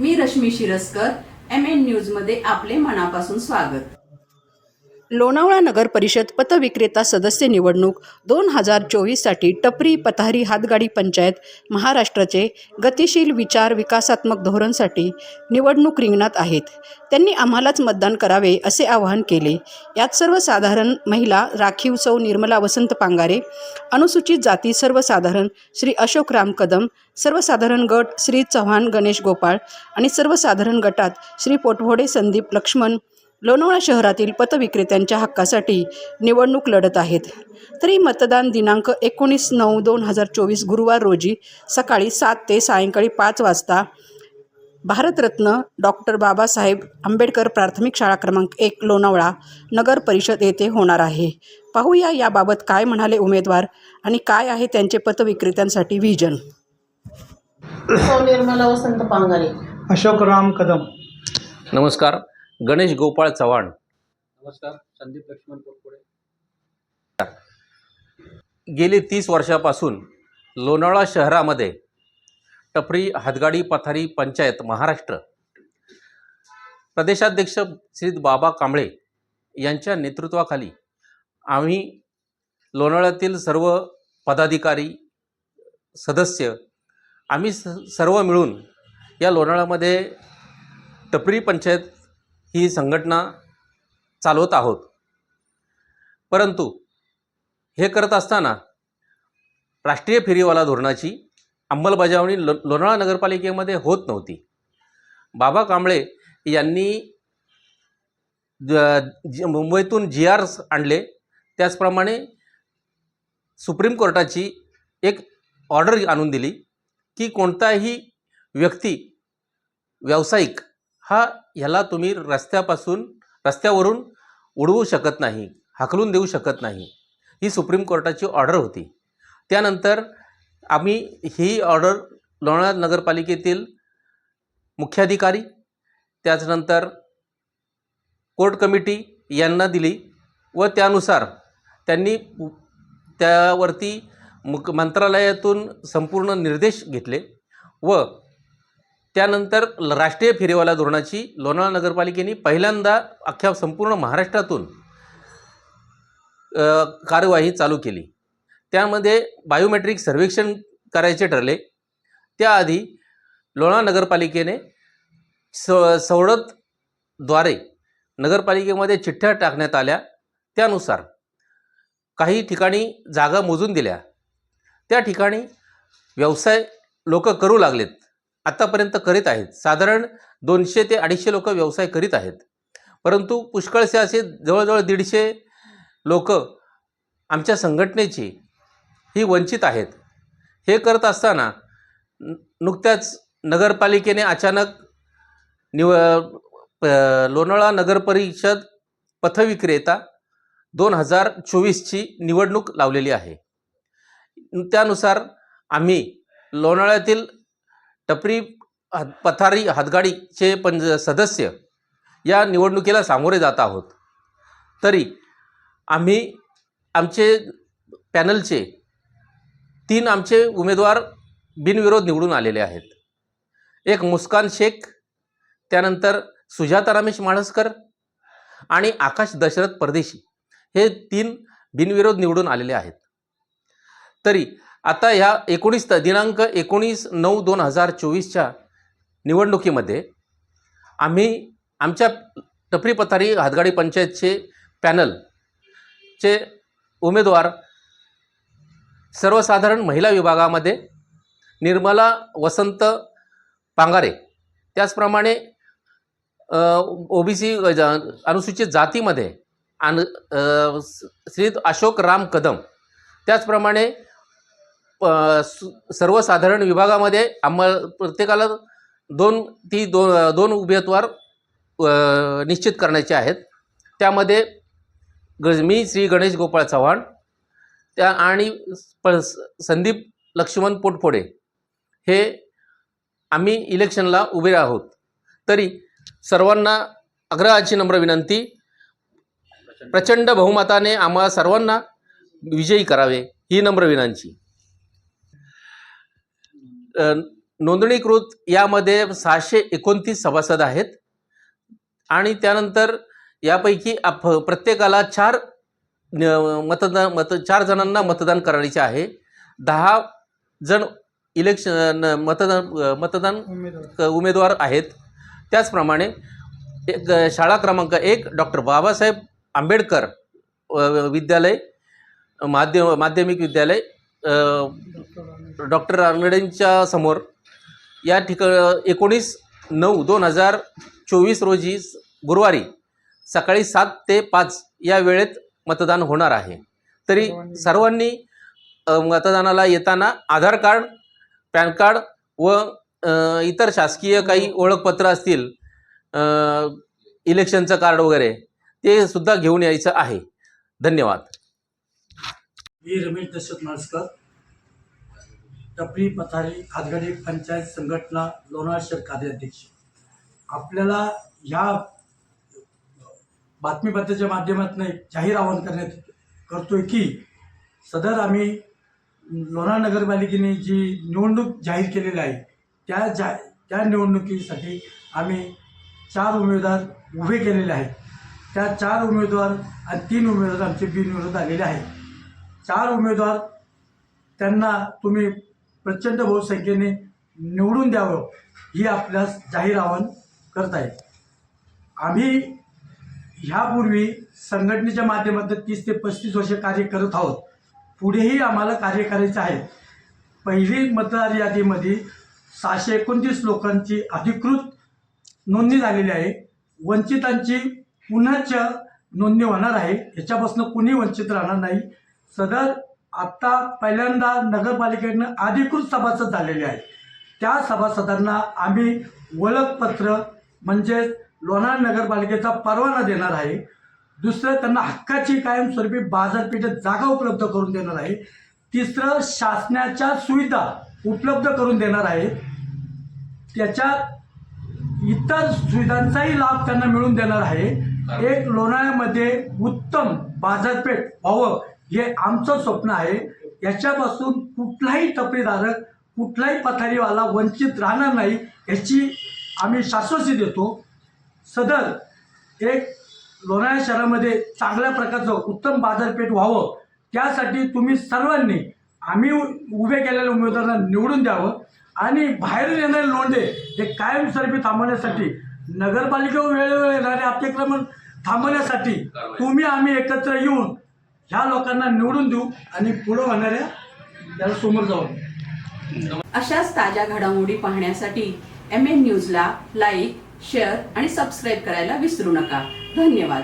मी Rashmi Shiraskar M N न्यूजमध्ये आपले मनापासून स्वागत. लोणावळा नगर परिषद पतविक्रेता सदस्य निवडणूक दोन हजार चोवीससाठी टपरी पथारी हातगाडी पंचायत महाराष्ट्राचे गतिशील विचार विकासात्मक धोरणसाठी निवडणूक रिंगणात आहेत. त्यांनी आम्हालाच मतदान करावे असे आवाहन केले. यात सर्वसाधारण महिला राखीव सौ निर्मला वसंत पांगारे अनुसूचित जाती सर्वसाधारण श्री अशोक राम कदम सर्वसाधारण गट श्री चव्हाण गणेश गोपाळ आणि सर्वसाधारण गटात श्री पोटवोडे संदीप लक्ष्मण लोणावळा शहरातील पतविक्रेत्यांच्या हक्कासाठी निवडणूक लढत आहेत. तरी मतदान दिनांक एकोणीस नऊ दोन हजार चोवीस गुरुवार रोजी सकाळी सात ते सायंकाळी पाच वाजता भारतरत्न डॉक्टर बाबासाहेब आंबेडकर प्राथमिक शाळा क्रमांक एक लोणावळा नगर परिषद येथे होणार आहे. पाहूया याबाबत काय म्हणाले उमेदवार आणि काय आहे त्यांचे पतविक्रेत्यांसाठी व्हिजन. निर्मला वसंत पांगारे अशोकराम कदम. नमस्कार. गणेश गोपाळ चव्हाण. नमस्कार संदीप लक्ष्मण पोटपुडे गेली तीस वर्षापासून लोणावळा शहरामध्ये टपरी हातगाडी पथारी पंचायत महाराष्ट्र. प्रदेशाध्यक्ष श्री बाबा कांबळे यांच्या नेतृत्वाखाली आम्ही लोणावळ्यातील सर्व पदाधिकारी सदस्य आम्ही स सर्व मिळून या लोणावळ्यामध्ये टपरी पंचायत ही संघटना चालवत आहोत. परंतु हे करत असताना राष्ट्रीय फेरीवाला धोरणाची अंमलबजावणी लो लोणावळा नगरपालिकेमध्ये होत नव्हती. बाबा कांबळे यांनी ज- जी- मुंबईतून जी आर्स आणले त्याचप्रमाणे सुप्रीम कोर्टाची एक ऑर्डर आणून दिली की कोणताही व्यक्ती व्यावसायिक हा ह्याला तुम्ही रस्त्यापासून रस्त्यावरून उडवू शकत नाही हाकलून देऊ शकत नाही. ही सुप्रीम कोर्टाची ऑर्डर होती. त्यानंतर आम्ही ही ऑर्डर लोणावळा नगरपालिकेतील मुख्याधिकारी त्याचनंतर कोर्ट कमिटी यांना दिली व त्यानुसार त्यांनी त्यावरती मुक मंत्रालयातून संपूर्ण निर्देश घेतले व त्यानंतर ल- राष्ट्रीय फेरीवाला धोरणाची लोणावळा नगरपालिकेने पहिल्यांदा अख्ख्या संपूर्ण महाराष्ट्रातून कार्यवाही चालू केली. त्यामध्ये बायोमेट्रिक सर्वेक्षण करायचे ठरले. त्याआधी लोणावळा नगरपालिकेने स सवडतद्वारे नगरपालिकेमध्ये चिठ्ठ्या टाकण्यात आल्या. त्यानुसार काही ठिकाणी जागा मोजून दिल्या. त्या ठिकाणी व्यवसाय लोक करू लागलेत. आत्तापर्यंत करीत आहेत. साधारण दोनशे ते अडीचशे लोक व्यवसाय करीत आहेत. परंतु पुष्कळसे असे जवळजवळ दीडशे लोक आमच्या संघटनेची ही वंचित आहेत. हे करत असताना नुकत्याच नगरपालिकेने अचानक निव प- लोणावळा नगरपरिषद पथविक्रेता दोन हजार चोवीसची निवडणूक लावलेली आहे. त्यानुसार आम्ही लोणावळ्यातील टपरी हात पथारी हातगाडीचे पंज सदस्य या निवडणुकीला सामोरे जात आहोत. तरी आम्ही आमचे पॅनलचे तीन आमचे उमेदवार बिनविरोध निवडून आलेले आहेत. एक मुस्कान शेख त्यानंतर सुजाता रमेश माणसकर आणि आकाश दशरथ परदेशी हे तीन बिनविरोध निवडून आलेले आहेत. तरी आता ह्या एकोणीस दिनांक एकोणीस नऊ दोन हजार चोवीसच्या निवडणुकीमध्ये आम्ही आमच्या टपरी पथारी हातगाडी पंचायतचे पॅनलचे उमेदवार सर्वसाधारण महिला विभागामध्ये निर्मला वसंत पांगारे. त्याचप्रमाणे ओबीसी अनुसूचित जातीमध्ये अन श्री अशोक राम कदम. त्याचप्रमाणे प- सु- सर्वसाधारण विभागामध्ये आम्हाला प्रत्येकाला दोन ती दोन दोन उमेदवार निश्चित करण्याचे आहेत. त्यामध्ये ग मी श्री गणेश गोपाळ चव्हाण त्या आणि प संदीप लक्ष्मण पोटफोडे हे आम्ही इलेक्शनला उभे आहोत. तरी सर्वांना आग्रहाची नम्र विनंती प्रचंड बहुमताने आम्हाला सर्वांना विजयी करावे ही नम्र विनंती. नोंदणीकृत यामध्ये सहाशे एकोणतीस सभासद आहेत. आणि त्यानंतर यापैकी आप प्रत्येकाला चार मतदान मत चार जणांना मतदान करायचे आहे. दहा जण इलेक्शन मतदान मतदान उमेदवार. आहेत. त्याचप्रमाणे एक शाळा क्रमांक एक डॉक्टर बाबासाहेब आंबेडकर विद्यालय माध्यम माध्यमिक विद्यालय डॉक्टर रानगडेंच्या समोर. या ठिका एकोणीस नऊ दोन हजार चोवीस रोजी गुरुवारी सकाळी सात ते पाच या वेळेत मतदान होणार आहे. तरी सर्वांनी मतदानाला येताना आधार कार्ड पॅन कार्ड व इतर शासकीय काही ओळखपत्र असतील इलेक्शनचं कार्ड वगैरे ते सुद्धा घेऊन यायचं आहे. धन्यवाद. मी रमेश दशरथ माळसकर. टपरी पथारी खातगडी पंचायत संघटना लोणार शहर कार्याध्यक्ष. आपल्याला ह्या बातमीपत्राच्या माध्यमातून एक जाहीर आवाहन करण्यात करतोय की सदर आम्ही लोणार नगरपालिकेने जी निवडणूक जाहीर केलेली आहे त्या जा त्या निवडणुकीसाठी आम्ही चार उमेदवार उभे केलेले आहेत. त्या चार उमेदवार आणि तीन उमेदवार आमचे बिनविरोध आलेले आहेत. चार उमेदवार त्यांना तुम्ही प्रचंड बहुसंख्येने निवडून द्यावं ही आपल्यास जाहीर आवाहन करत आहे आम्ही ह्यापूर्वी संघटनेच्या माध्यमातून तीस ते पस्तीस वर्ष कार्य करत आहोत. पुढेही आम्हाला कार्य करायचं आहे. पहिली मतदार यादीमध्ये सहाशे एकोणतीस लोकांची अधिकृत नोंदणी झालेली आहे. वंचितांची पुनश्च नोंदणी होणार आहे. ह्याच्यापासून कुणी वंचित राहणार नाही. सदर आत्ता पहिल्यांदा नगरपालिकेनं अधिकृत सभासद झालेले आहे त्या सभासदांना आम्ही ओळखपत्र म्हणजेच लोणार नगरपालिकेचा परवाना देणार आहे. दुसरं त्यांना हक्काची कायमस्वरूपी बाजारपेठेत जागा उपलब्ध करून देणार आहे. तिसरं शासनाच्या सुविधा उपलब्ध करून देणार आहे. त्याच्यात इतर सुविधांचाही लाभ त्यांना मिळवून देणार आहे. एक लोणाळ्यामध्ये उत्तम बाजारपेठ व्हावं हे आमचं स्वप्न आहे. याच्यापासून कुठलाही टपरीधारक कुठलाही पथारीवाला वंचित राहणार नाही याची आम्ही शाश्वती देतो. सदर एक लोणाळ्या शहरामध्ये चांगल्या प्रकारचं उत्तम बाजारपेठ व्हावं. त्यासाठी तुम्ही सर्वांनी आम्ही उभे केलेल्या उमेदवारांना निवडून द्यावं. आणि बाहेरून येणारे लोंढे हे कायमस्वरूपी थांबवण्यासाठी नगरपालिकेवर वेळोवेळी येणारे अतिक्रमण थांबवण्यासाठी तुम्ही आम्ही एकत्र येऊन ह्या लोकांना निवडून देऊ आणि पुढं होणाऱ्या त्याला समोर जाऊ अशाच ताज्या घडामोडी पाहण्यासाठी एम एन न्यूजला लाईक शेअर आणि सबस्क्राईब करायला विसरू नका. धन्यवाद.